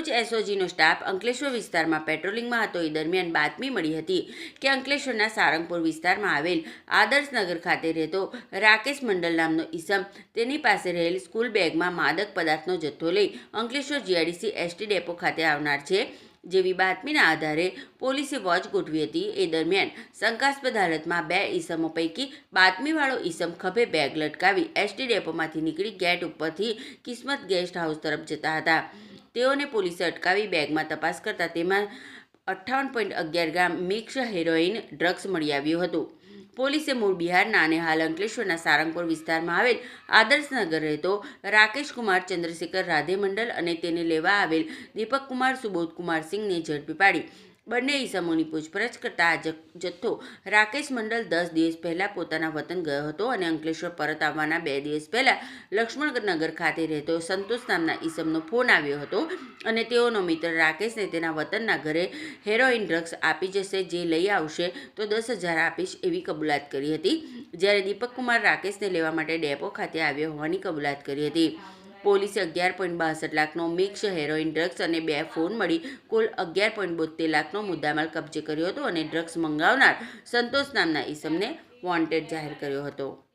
Bharuch એસઓજીનો staff Ankleshwar વિસ્તારમાં પેટ્રોલિંગમાં હતો. એ દરમિયાન બાતમી મળી હતી કે અંકલેશ્વરના સારંગપુર વિસ્તારમાં આવેલ આદર્શનગર ખાતે રહેતો રાકેશ મંડલ નામનો ઈસમ તેની પાસે રહેલ સ્કૂલ બેગમાં માદક પદાર્થનો જથ્થો લઈ અંકલેશ્વર જીઆઈડીસી એસટી ડેપો ખાતે આવનાર છે. જેવી બાતમીના આધારે પોલીસે વોચ ગોઠવી હતી. એ દરમિયાન શંકાસ્પદ હાલતમાં બે ઈસમો પૈકી બાતમીવાળો ઈસમ ખભે બેગ લટકાવી એસટી ડેપોમાંથી નીકળી ગેટ ઉપરથી કિસ્મત ગેસ્ટ હાઉસ તરફ જતા હતા. તેઓને પોલીસે અટકાવી બેગમાં તપાસ કરતા તેમાં અઠ્ઠાવન પોઈન્ટ અગિયાર ગ્રામ મિક્સ હેરોઇન ડ્રગ્સ મળી આવ્યું હતું. પોલીસે મૂળ બિહારના અને હાલ અંકલેશ્વરના સારંગપુર વિસ્તારમાં આવેલ આદર્શનગર રહેતો રાકેશ કુમાર ચંદ્રશેખર રાધે મંડલ અને તેને લેવા આવેલ દીપક કુમાર સુબોધ કુમાર સિંહને ઝડપી પાડી. બંને ઈસમોની પૂછપરછ કરતા આ જથ્થો રાકેશ મંડલ દસ દિવસ પહેલાં પોતાના વતન ગયો હતો અને અંકલેશ્વર પરત આવવાના બે દિવસ પહેલાં લક્ષ્મણનગર ખાતે રહેતો સંતોષ નામના ઈસમનો ફોન આવ્યો હતો અને તેઓનો મિત્ર રાકેશને તેના વતનના ઘરે હેરોઇન ડ્રગ્સ આપી જશે, જે લઈ આવશે, તો દસ હજાર આપીશ એવી કબૂલાત કરી હતી. જ્યારે દીપક કુમાર રાકેશને લેવા માટે ડેપો ખાતે આવ્યો હોવાની કબૂલાત કરી હતી. પોલીસે અગિયાર પોઈન્ટ બાસઠ લાખનો મિક્સ હેરોઇન ડ્રગ્સ અને બે ફોન મળી કુલ અગિયાર પોઈન્ટ બોતેર લાખનો મુદ્દામાલ કબજે કર્યો હતો અને ડ્રગ્સ મંગાવનાર સંતોષ નામના ઈસમને વોન્ટેડ જાહેર કર્યો હતો.